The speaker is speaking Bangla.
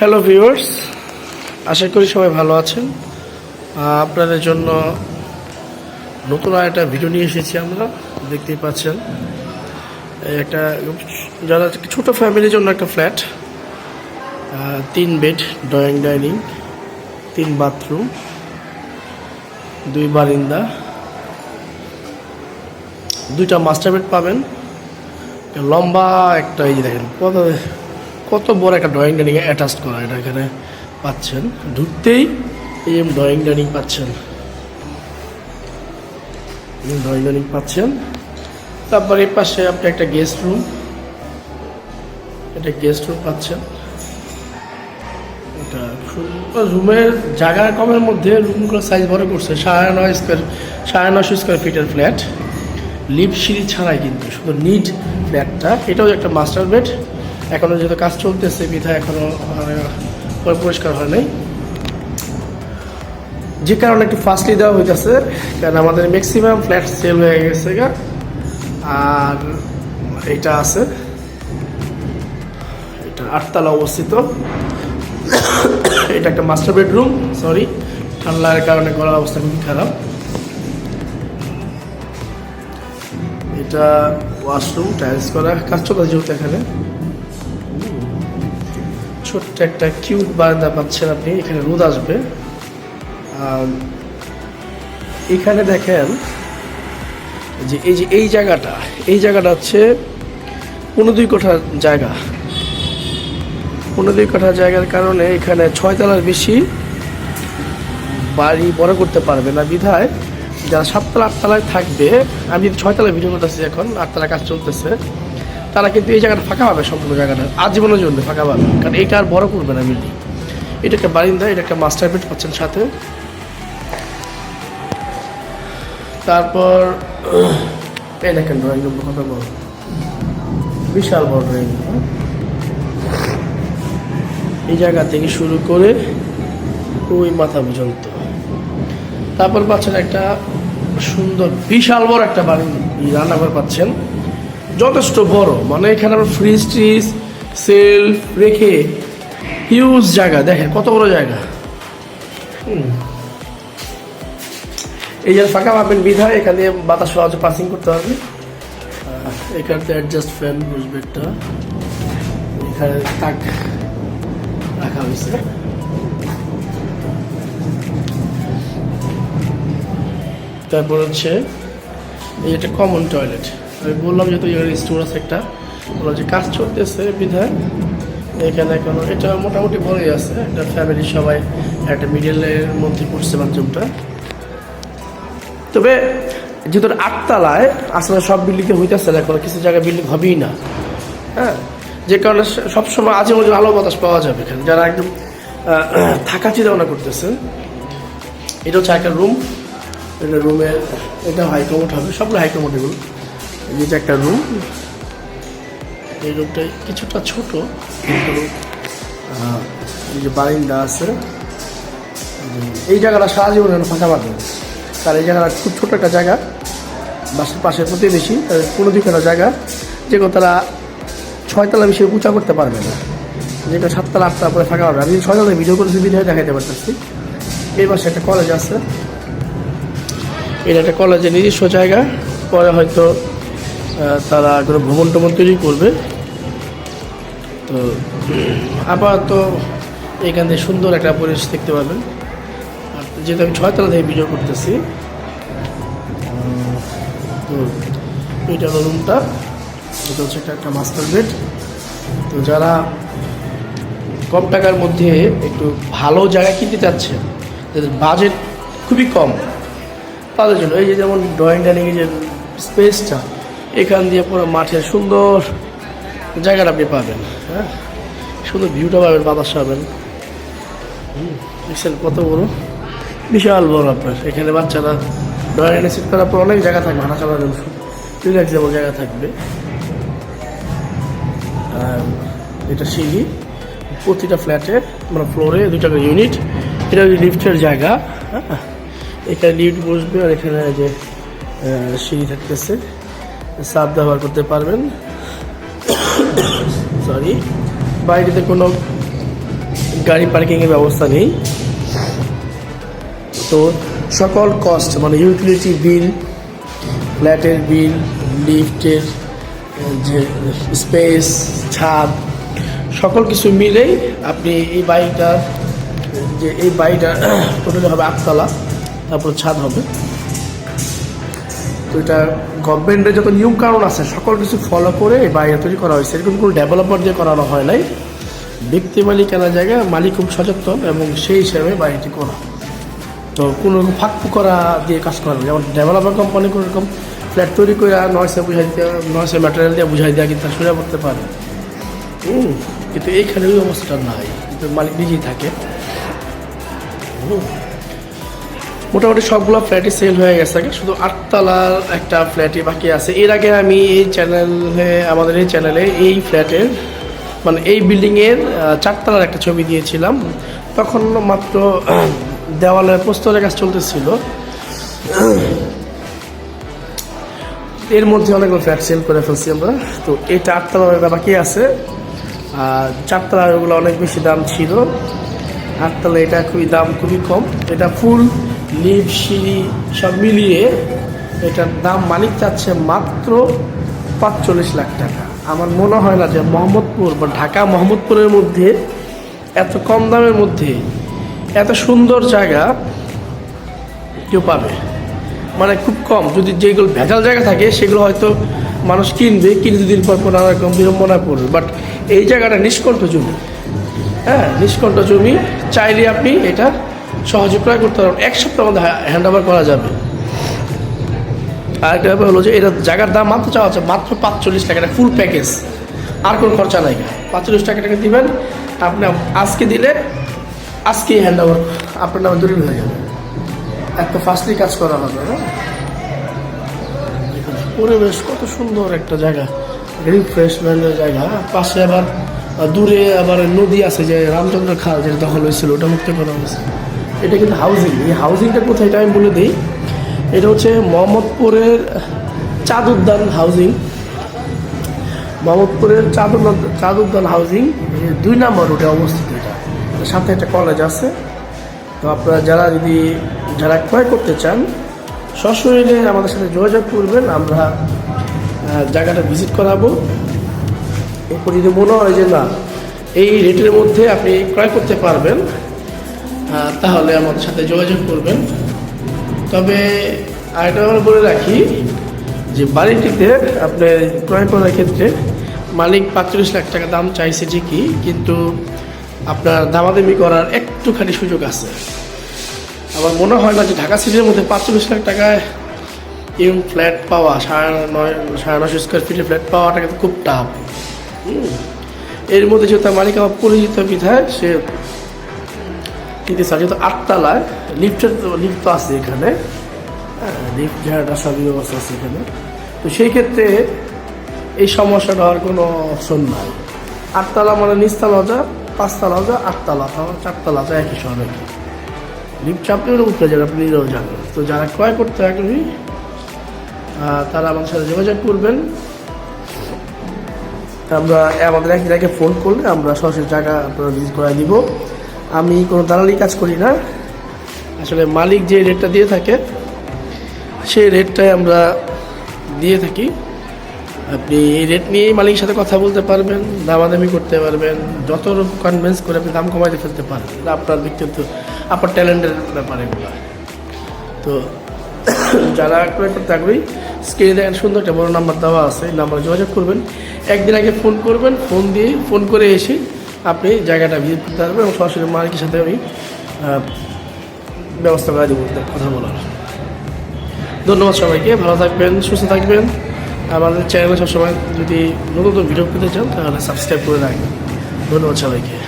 হ্যালো ভিউয়ার্স আশা করি সবাই ভালো আছেন। আপনাদের জন্য নতুন একটা ভিডিও নিয়ে এসেছি আমরা। দেখতেই পাচ্ছেন। একটা যারা ছোটো ফ্যামিলির জন্য একটা ফ্ল্যাট তিন বেড ড্রয়িং ডাইনিং তিন বাথরুম দুই বারিন্দা, দুইটা মাস্টার বেড পাবেন। লম্বা একটা এই দেখেন কত বড় একটা ড্রয়িং ডাইনিং অ্যাটাচ করা এটা এখানে পাচ্ছেন। ঢুকতেই যে ড্রয়িং ডাইনিং পাচ্ছেন। ড্রয়িং ডাইনিং পাচ্ছেন। তারপর এই পাশে আপনি একটা গেস্ট রুম এটা গেস্ট রুম পাচ্ছেন। এটা রুমের জায়গা কমের মধ্যে রুমগুলো সাইজ বড় করছে, সাড়ে নয় স্কোয়ার সাড়ে নশো স্কোয়ার ফিটের ফ্ল্যাট লিপ সিঁড়ি ছাড়াই কিন্তু, শুধু নিট ফ্ল্যাটটা এটাও একটা মাস্টার বেড এখনও যেহেতু কাজ চলতেছে বিধায় এখনও পরিষ্কার হয় নাই। যে কারণে একটু ফাস্টলি দেওয়া হইতেছে, কারণ আমাদের ম্যাক্সিমাম ফ্ল্যাট সেল হয়ে গেছে গা। আর এটা আছে, এটা আটতলা অবস্থিত। এটা একটা মাস্টার বেডরুম সরি ঠান্ডার কারণে গলার অবস্থা খুবই খারাপ। এটা ওয়াশরুম টাইলস করা, কাজ চলে যেহেতু এখানে। ছোট্ট একটা কিউট বারান্দা পাচ্ছেন আপনি, এখানে রোদ আসবে। এখানে দেখেন যে এই যে এই জায়গাটা এই জায়গাটা হচ্ছে পনেরো দুই কোঠা জায়গা। পনেরো দুই কোঠা জায়গার কারণে এখানে ছয়তলার বেশি বাড়ি বড় করতে পারবে না বিধায়। যারা সাততলা আটতলায় থাকবে, আমি যদি ছয়তলা ভিডিও করতেছি এখন আটতলা কাজ চলতেছে। তারা কিন্তু এই জায়গাটা ফাঁকা পাবে, সম্পূর্ণ জায়গাটা। আজীবনের জন্য ফাঁকা পাবে। কারণ এটা আর বড় করবে না বিল্ডিং এটা একটা বারিন্দা এটা একটা মাস্টার বেড পাচ্ছেন সাথে। তারপর, এই দেখেন ড্রয়িং রুম কত বড়। বিশাল বড় ড্রয়িং রুম এই জায়গা থেকে শুরু করে ওই মাথা পর্যন্ত। তারপর পাচ্ছেন একটা সুন্দর, বিশাল বড় একটা বাড়ি রান্নাঘর পাচ্ছেন। যথেষ্ট বড়। মানে এখানে আমরা ফ্রিজ ট্রিজ সেলফ রেখে হিউজ জায়গা। দেখেন কত বড় জায়গা। এই যে ফাঁকা পাবেন বিধায় এখানে বাতাস সহজে পাসিং করতে আহ, এখানতে অ্যাডজাস্ট ফ্যান বসবে একটা। এখানে তাক রাখা হয়েছে। তারপর হচ্ছে এই একটা কমন টয়লেট আমি বললাম যেহেতু স্টোর আছে একটা, বললাম যে কাজ চলতেছে বিধায়। এখানে এখনও এটা মোটামুটি বড়ই আছে, একটা ফ্যামিলি সবাই, একটা মিডলের মধ্যে পড়ছে বাথরুমটা। তবে যেহেতু আটতলায় আসলে সব বিল্ডিংয়ে হইতেছে না, কোনো কিছু জায়গায় বিল্ডিং হবেই না। হ্যাঁ? যে কারণে সবসময় আজে মধ্যে আলো বাতাস পাওয়া যাবে এখানে। যারা একদম থাকা চিন্তা ভাবনা করতেছেন, এটা হচ্ছে একটা রুম এটা রুমে এটা হাই কমোড হবে, সবগুলো হাই কমোড এগুলো। এই যে একটা রুম এই রুমটা কিছুটা ছোট কিন্তু এই যে বারিন্দা আছে এই জায়গাটা সারা জীবন যেন ফাঁকা পাবে তার এই জায়গাটা খুব ছোট একটা জায়গা বাসের পাশে প্রতিবেশী তাদের কোনো দিকে জায়গা যেগুলো তারা ছয়তলা বেশি উঁচা করতে পারবে না। যেটা সাততলা আটতলা পরে ফাঁকা পাবে আমি ছয়তলা ভিডিও করেছি ভিডিও দেখাতে পারতেছি। এই পাশে একটা কলেজ আছে। এটা একটা কলেজের নিজস্ব জায়গা। পরে হয়তো তারা কোনো ভ্রমণ টমন তৈরি করবে। তো, আপাতত এখান থেকে সুন্দর একটা পরিবেশ দেখতে পাবেন। যেহেতু আমি ছয়তলা থেকে ভিডিও করতেছি, তো এইটা হলো রুমটা এটা হচ্ছে একটা একটা মাস্টার বেড তো যারা কম টাকার মধ্যে একটু ভালো জায়গা কিনতে চাচ্ছে যাদের বাজেট খুবই কম, তাদের জন্য এই যে যেমন ড্রয়িং ডাইনিংয়ের যে স্পেসটা এখান দিয়ে পুরো মাঠের সুন্দর জায়গাটা আপনি পাবেন হ্যাঁ? সুন্দর ভিউটা পাবেন, বাতাস পাবেন। দেখছেন কত বড়? বিশাল বড় আপনার। এখানে বাচ্চারা ডাইনিং সেট করার পর অনেক জায়গা থাকবে হাঁটা চলার জন্য রিল্যাক্সেবল জায়গা থাকবে। এটা সিঁড়ি, প্রতিটা ফ্ল্যাটে মানে ফ্লোরে দুইটা ইউনিট এটা লিফটের জায়গা হ্যাঁ? এখানে লিফট বসবে আর এখানে যে সিঁড়ি থাকতেছে। সাপ ব্যবহার করতে পারবেন। সরি বাইরেতে কোনো গাড়ি পার্কিংয়ের ব্যবস্থা নেই। তো সকল কস্ট মানে ইউটিলিটি বিল ফ্ল্যাটের বিল লিফটের যে স্পেস ছাদ, সকল কিছু মিলেই আপনি এই বাড়িটার যে এই বাড়িটা টোটালি হবে আটতলা, তারপর ছাদ হবে। তো এটা গভর্নমেন্টের যত নিয়ম কানুন আছে, সকল কিছু ফলো করে বাড়িটা তৈরি করা হয়েছে। এরকম কোনো ডেভেলপার দিয়ে করানো হয় নাই। ব্যক্তি মালিকানা জায়গায় মালিক খুব সচেতন এবং সেই হিসাবে বাড়িটি করা। তো কোনো রকম ফাঁক করা দিয়ে কাজ করা যেমন ডেভেলপার কোম্পানি কোনো রকম ফ্ল্যাট তৈরি করে নয়সে বুঝাই দিতে নয়সে ম্যাটেরিয়াল দিয়ে বুঝাই দেওয়া কিন্তু সোজা করতে পারে? কিন্তু এইখানে ওই অবস্থাটা নাই। কিন্তু মালিক নিজেই থাকে। হুম। মোটামুটি সবগুলো ফ্ল্যাটই সেল হয়ে গেছে আগে। শুধু আটতলার একটা ফ্ল্যাটই বাকি আছে। এর আগে আমি এই চ্যানেলে আমাদের এই চ্যানেলে এই ফ্ল্যাটের মানে এই বিল্ডিংয়ের চারতলার একটা ছবি দিয়েছিলাম। তখন মাত্র আহ, দেওয়ালের প্রস্তরের কাজ চলতেছিল। এর মধ্যে অনেকগুলো ফ্ল্যাট সেল করে ফেলছি আমরা। তো এই চারতলার একটা বাকি আছে। আর চারতলার ওগুলো অনেক বেশি দাম ছিল। আটতলা এটা খুবই দাম খুবই কম। এটা ফুল লিভ সিঁড়ি সব মিলিয়ে এটার দাম মালিক চাচ্ছে মাত্র পাঁচচল্লিশ লাখ টাকা। আমার মনে হয় না যে মোহাম্মদপুর বা ঢাকা মোহাম্মদপুরের মধ্যে, এত কম দামের মধ্যে, এত সুন্দর জায়গা কেউ পাবে। মানে খুব কম। যদি যেগুলো ভেজাল জায়গা থাকে, সেগুলো হয়তো মানুষ কিনবে, কিনে দুদিন পর পর নানা রকম বিড়ম্বনায় পড়বে। বাট এই জায়গাটা নিষ্কণ্ঠ জমি। হ্যাঁ নিষ্কণ্ঠ জমি, চাইলে আপনি এটা সহজে ক্রয় করতে পারবেন এক সপ্তাহের মধ্যে হ্যান্ড ওভার করা যাবে। আরেকটা ব্যাপার হলো যে এটা জায়গার দাম মাত্র চাওয়া হচ্ছে মাত্র পাঁচচল্লিশ টাকা, এটা ফুল প্যাকেজ আর কোনো খরচা নাই। পাঁচচল্লিশ টাকা টাকা দিবেন, আপনি আজকে দিলে আজকেই হ্যান্ড ওভার আপনার নামে দলিল হয়ে যাবে। এত ফাস্টলি কাজ করা হবে না পরিবেশ কত সুন্দর একটা জায়গা। রিফ্রেশমেন্টের জায়গা পাশে আবার দূরে আবার নদী আছে যে রামচন্দ্র খাল যেটা দখল হয়েছিল, ওটা মুক্ত করা হয়েছে। এটা কিন্তু হাউজিং এই হাউজিংটা কোথায় এটা আমি বলে দিই। এটা হচ্ছে মোহাম্মদপুরের চাঁদ উদ্যান হাউজিং মোহাম্মদপুরের চাঁদ উদ্যান চাঁদ উদ্যান হাউজিং দুই নম্বর রোডে অবস্থিত এটা। সাথে একটা কলেজ আছে। তো আপনারা যারা যদি, যারা ক্রয় করতে চান সশরীরে আমাদের সাথে যোগাযোগ করবেন। আমরা জায়গাটা ভিজিট করাবো। এরপর যদি মনে হয় যে না, এই রেটের মধ্যে আপনি ক্রয় করতে পারবেন তাহলে আমাদের সাথে যোগাযোগ করবেন। তবে আরেকটা আমরা বলে রাখি, যে বাড়িটিতে আপনি ক্রয় করার ক্ষেত্রে মালিক পাঁচচল্লিশ লাখ টাকা দাম চাইছে ঠিকই, কিন্তু আপনার দামাদামি করার একটুখানি সুযোগ আছে। আমার মনে হয় না যে ঢাকা সিটির মধ্যে পাঁচচল্লিশ লাখ টাকায় এরকম ফ্ল্যাট পাওয়া, সাড়ে নয়, সাড়ে নশো স্কোয়ার ফিটের ফ্ল্যাট পাওয়াটা কিন্তু খুব টাফ এর মধ্যে যেহেতু মালিক আমার পরিচিত বিধায়, সে কিন্তু স্যার যেহেতু আটতলায় লিফটের তো লিফট তো আছে এখানে। লিফট ঝাড়া সবই ব্যবস্থা আছে এখানে। তো সেই ক্ষেত্রে এই সমস্যাটা হওয়ার কোনো অপশন নাই। আটতলা মানে নিচতলা যা, পাঁচতলা যা, আটতলা তাহলে চারতলা যা, একই সব একই লিফট চাপলেও উঠতে যাবে আপনি নিজেও জানেন। তো যারা ক্রয় করতে আগ্রহী তারা আমাদের সাথে যোগাযোগ করবেন। আমরা আমাদের এক জায়গায় ফোন করলে আমরা সরাসরি জায়গা আপনারা ভিজিট করে দিব। আমি কোনো দালালি কাজ করি না। আসলে মালিক যে রেটটা দিয়ে থাকে, সেই রেটটাই আমরা দিয়ে থাকি। আপনি এই রেট নিয়েই মালিকের সাথে কথা বলতে পারবেন, দামাদামি করতে পারবেন, যত কনভিন্স করে আপনি দাম কমাইতে ফেলতে পারবেন। আপনার ব্যক্তিগত, আপনার ট্যালেন্টের ব্যাপার এগুলো। তো যারা ক্রয় করতে আগ্রহী স্ক্রিনে দেখেন সুন্দর একটা বড় নাম্বার দেওয়া আছে নাম্বারে যোগাযোগ করবেন। একদিন আগে ফোন করবেন ফোন দিয়ে ফোন করে এসে আপনি জায়গাটা ভিজিট করতে পারবেন এবং সরাসরি মালিকের সাথে আমি ব্যবস্থা করে দেবো কথা বলার। ধন্যবাদ সবাইকে, ভালো থাকবেন, সুস্থ থাকবেন। আমাদের চ্যানেলে সবসময় যদি নতুন নতুন ভিডিও পেতে চান, তাহলে সাবস্ক্রাইব করে রাখবেন। ধন্যবাদ সবাইকে।